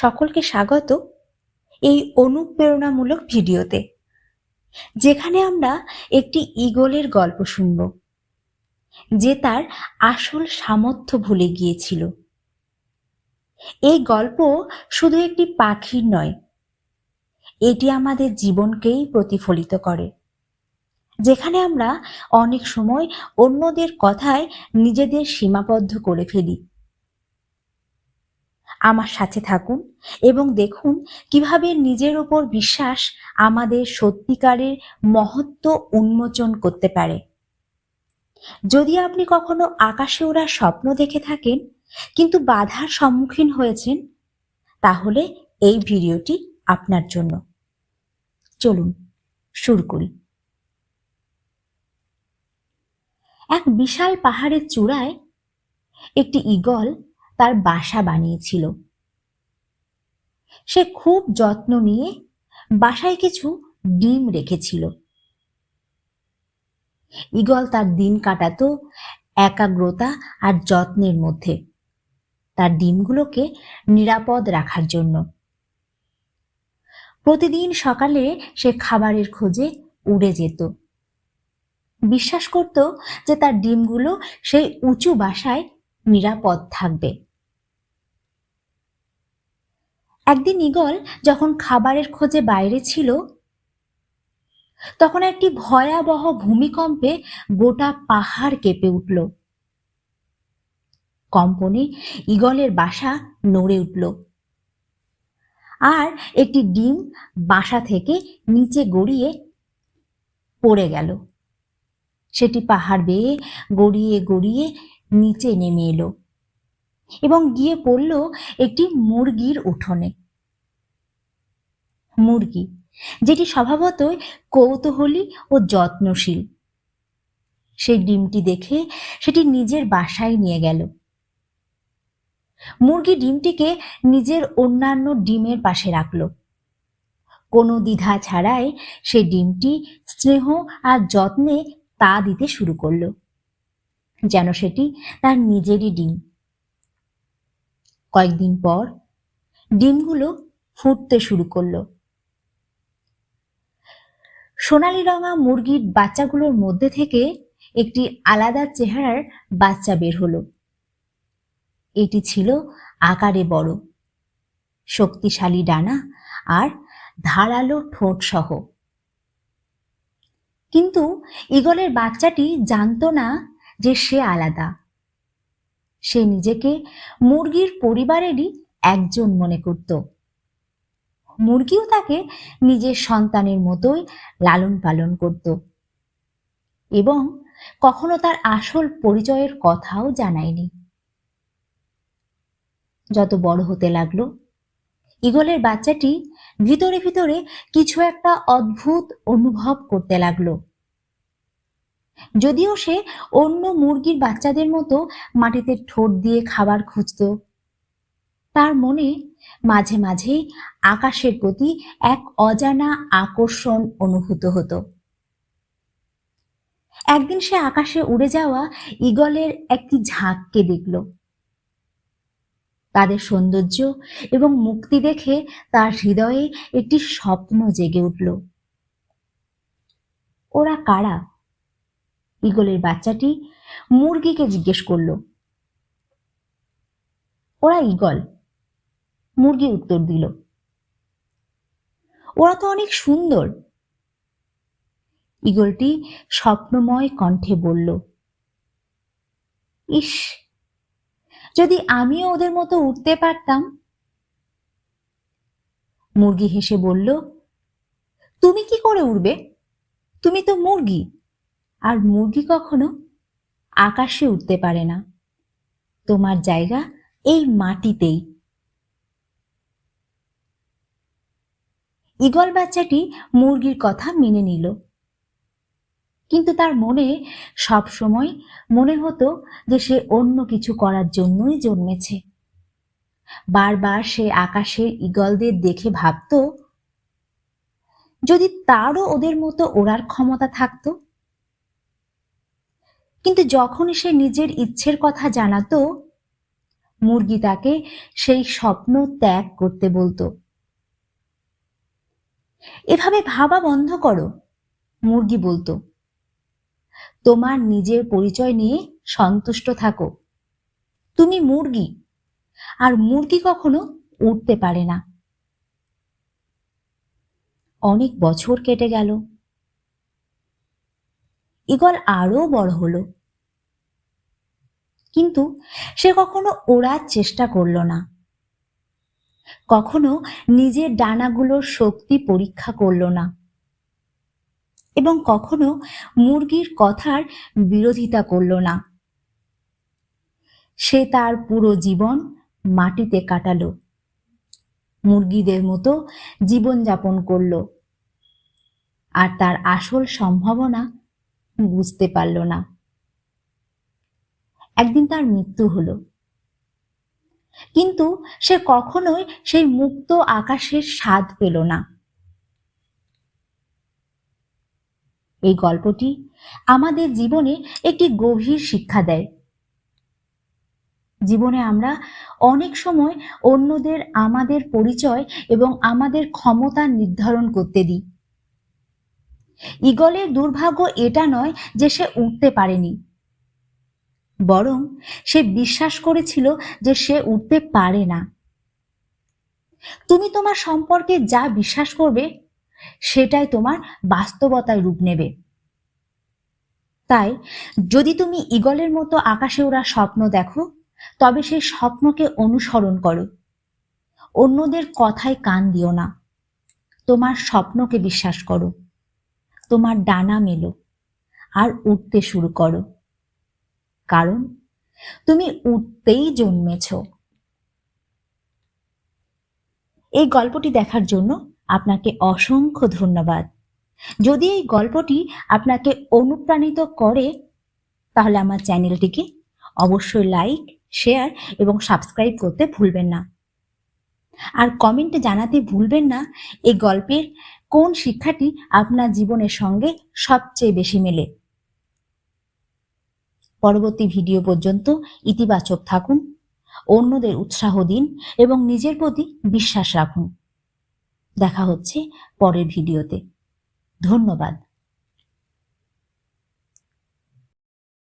সকলকে স্বাগত এই অনুপ্রেরণামূলক ভিডিওতে, যেখানে আমরা একটি ঈগলের গল্প শুনব, যে তার আসল সামর্থ্য ভুলে গিয়েছিল। এই গল্প শুধু একটি পাখির নয়, এটি আমাদের জীবনকেই প্রতিফলিত করে, যেখানে আমরা অনেক সময় অন্যদের কথায় নিজেদের সীমাবদ্ধ করে ফেলি। আমার সাথে থাকুন এবং দেখুন কীভাবে নিজের ওপর বিশ্বাস আমাদের সত্যিকারের মহত্ব উন্মোচন করতে পারে। যদি আপনি কখনো আকাশে ওরা স্বপ্ন দেখে থাকেন, কিন্তু বাধার সম্মুখীন হয়েছেন, তাহলে এই ভিডিওটি আপনার জন্য। চলুন, শুরু করি। এক বিশাল পাহাড়ের চূড়ায় একটি ঈগল তার বাসা বানিয়েছিল। সে খুব যত্ন নিয়ে বাসায় কিছু ডিম রেখেছিল। ঈগল তার দিন কাটাতো একাগ্রতা আর যত্নের মধ্যে। তার ডিমগুলোকে নিরাপদ রাখার জন্য। প্রতিদিন সকালে সে খাবারের খোঁজে উড়ে যেত। বিশ্বাস করত যে তার ডিমগুলো সেই উঁচু বাসায় নিরাপদ থাকবে। একদিন ঈগল যখন খাবারের খোঁজে বাইরে ছিল, তখন একটি ভয়াবহ ভূমিকম্পে গোটা পাহাড় কেঁপে উঠল। কম্পনে ঈগলের বাসা নড়ে উঠল। আর একটি ডিম বাসা থেকে নিচে গড়িয়ে পড়ে গেল। সেটি পাহাড় বেয়ে গড়িয়ে গড়িয়ে নিচে নেমে এলো এবং গিয়ে পড়ল একটি মুরগির উঠোনে। মুরগি, যেটি স্বভাবতই কৌতূহলী ও যত্নশীল। সেই ডিমটি দেখে সেটি নিজের বাসায় নিয়ে গেল। মুরগি ডিমটিকে নিজের অন্যান্য ডিমের পাশে রাখল। কোনো দ্বিধা ছাড়াই সে ডিমটি স্নেহ আর যত্নে তা দিতে শুরু করল। যেন সেটি তার নিজেরই ডিম। কয়েকদিন পর ডিমগুলো ফুটতে শুরু করল। সোনালি রঙা মুরগির বাচ্চাগুলোর মধ্যে থেকে একটি আলাদা চেহারার বাচ্চা বের হলো। এটি ছিল আকারে বড়, শক্তিশালী ডানা আর ধারালো ঠোঁট সহ। কিন্তু ইগলের বাচ্চাটি জানতো না যে সে আলাদা। সে নিজেকে মুরগির পরিবারেরই একজন মনে করত। মুরগিও তাকে নিজের সন্তানের মতোই লালন পালন করত এবং কখনো তার আসল পরিচয়ের কথাও জানায়নি। যত বড় হতে লাগল ইগলের বাচ্চাটি ভিতরে ভিতরে কিছু একটা অদ্ভুত অনুভব করতে লাগল। যদিও সে অন্য মুরগির বাচ্চাদের মতো মাটিতে ঠোঁট দিয়ে খাবার খুঁজত। তার মনে মাঝে মাঝে আকাশের প্রতি এক অজানা আকর্ষণ অনুভূত হতো। একদিন সে আকাশে উড়ে যাওয়া ইগলের একটি ঝাঁককে দেখল। তাদের সৌন্দর্য এবং মুক্তি দেখে তার হৃদয়ে একটি স্বপ্ন জেগে উঠল। ওরা কারা? ইগলের বাচ্চাটি মুরগিকে জিজ্ঞেস করল, ওরা ইগল মুরগি উত্তর দিল, ওরা তো অনেক সুন্দর। ইগলটি স্বপ্নময় কণ্ঠে বলল, ইস, যদি আমিও ওদের মতো উঠতে পারতাম? মুরগি হেসে বলল, তুমি কি করে উড়বে? তুমি তো মুরগি। আর মুরগি কখনো আকাশে উঠতে পারে না। তোমার জায়গা এই মাটিতেই। ইগল বাচ্চাটি মুরগির কথা মেনে নিল। কিন্তু তার মনে সব সময় মনে হতো যে সে অন্য কিছু করার জন্যই জন্মেছে। বারবার সে আকাশের ইগলদের দেখে ভাবত, যদি তারও ওদের মতো ওড়ার ক্ষমতা থাকতো কিন্তু যখন সে নিজের ইচ্ছের কথা জানাতো, মুরগি তাকে সেই স্বপ্ন ত্যাগ করতে বলতো। এভাবে ভাবা বন্ধ করো মুরগি বলতো। তোমার নিজের পরিচয় নিয়ে সন্তুষ্ট থাকো। তুমি মুরগি, আর মুরগি কখনো উঠতে পারে না। অনেক বছর কেটে গেল। ইগল আরও বড় হলো। কিন্তু সে কখনো ওড়ার চেষ্টা করল না। কখনো নিজের ডানাগুলোর শক্তি পরীক্ষা করল না। এবং কখনো মুরগির কথার বিরোধিতা করল না। সে তার পুরো জীবন মাটিতে কাটালো। মুরগিদের মতো জীবনযাপন করল। আর তার আসল সম্ভাবনা বুঝতে পারল না। একদিন তার মৃত্যু হলো। কিন্তু সে কখনোই সেই মুক্ত আকাশের স্বাদ পেল না। এই গল্পটি আমাদের জীবনে একটি গভীর শিক্ষা দেয়। জীবনে আমরা অনেক সময় অন্যদের, আমাদের পরিচয় এবং আমাদের ক্ষমতা নির্ধারণ করতে দিই। ইগলের দুর্ভাগ্য এটা নয় যে সে উঠতে পারেনি। বরং সে বিশ্বাস করেছিল যে সে উঠতে পারে না। তুমি তোমার সম্পর্কে যা বিশ্বাস করবে, সেটাই তোমার বাস্তবতায় রূপ নেবে। তাই যদি তুমি ইগলের মতো আকাশে ওরা স্বপ্ন দেখো, তবে সেই স্বপ্নকে অনুসরণ করো। অন্যদের কথায় কান দিও না। তোমার স্বপ্নকে বিশ্বাস করো। তোমার ডানা মেলো আর উঠতে শুরু করো। কারণ তুমি উঠতেই জন্মেছ। এই গল্পটি দেখার জন্য আপনাকে অসংখ্য ধন্যবাদ। যদি এই গল্পটি আপনাকে অনুপ্রাণিত করে, তাহলে আমার চ্যানেলটিকে অবশ্যই লাইক, শেয়ার এবং সাবস্ক্রাইব করতে ভুলবেন না। আর কমেন্টে জানাতে ভুলবেন না, এই গল্পের কোন শিক্ষাটি আপনার জীবনের সঙ্গে সবচেয়ে বেশি মেলে? পরবর্তী ভিডিও পর্যন্ত ইতিবাচক থাকুন, অন্যদের উৎসাহ দিন এবং নিজের প্রতি বিশ্বাস রাখুন। দেখা হচ্ছে পরের ভিডিওতে। ধন্যবাদ।